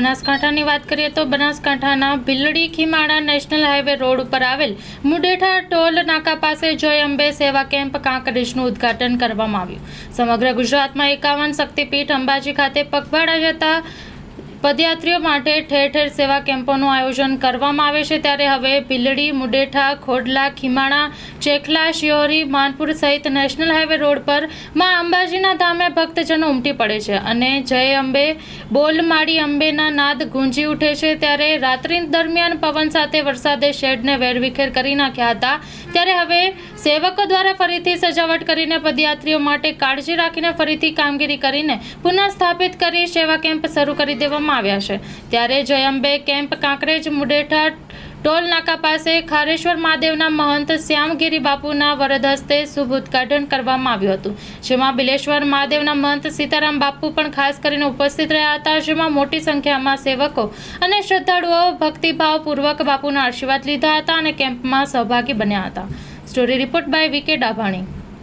બનાસકાંઠાની વાત કરીએ તો બનાસકાંઠાના Bhildi Khimala national highway road ઉપર આવેલ મુડેઠા ટોલ નાકા પાસે જય અંબે સેવા કેમ્પ કાંકરેજનું ઉદ્ઘાટન કરવામાં આવ્યું. સમગ્ર ગુજરાતમાં એકાવન શક્તિપીઠ અંબાજી ખાતે પગપાળા જતા પદયાત્રીઓ માટે ઠેર ઠેર સેવા કેમ્પોનું આયોજન કરવામાં આવે છે ત્યારે હવે ભીલડી મુડેઠા, ખોડલા, ખીમાણા, ચેખલા, શિયોરી, માનપુર સહિત નેશનલ હાઈવે રોડ પરમાં અંબાજીના ધામે ભક્તજનો ઉમટી પડે છે અને જય અંબે, બોલ માડી અંબેના નાદ ગુંજી ઉઠે છે ત્યારે રાત્રિ દરમિયાન પવન સાથે વરસાદે શેડને વેરવિખેર કરી નાખ્યા હતા. ત્યારે હવે સેવકો દ્વારા ફરીથી સજાવટ કરીને પદયાત્રીઓ માટે કાળજી રાખીને ફરીથી કામગીરી કરીને પુનઃ સ્થાપિત કરી સેવા કેમ્પ શરૂ કરી દેવામાં આવ્યા છે. ત્યારે જયંબે કેમ્પ કાંકરેજ મુડેઠા ટોલ નાકા પાસે ખારેશ્વર મહાદેવના મહંત શ્યામગીરી બાપુના વરદ હસ્તે શુભ ઉદ્ઘાટન કરવામાં આવ્યું હતું. જેમાં બિલેશ્વર મહાદેવના મહંત સીતારામ બાપુ પણ ખાસ કરીને ઉપસ્થિત રહ્યા હતા. જેમાં મોટી સંખ્યામાં સેવકો અને શ્રદ્ધાળુઓ ભક્તિભાવપૂર્વક બાપુના આશીર્વાદ લીધા હતા અને કેમ્પમાં સહભાગી બન્યા હતા. Story report by V K Dabhani.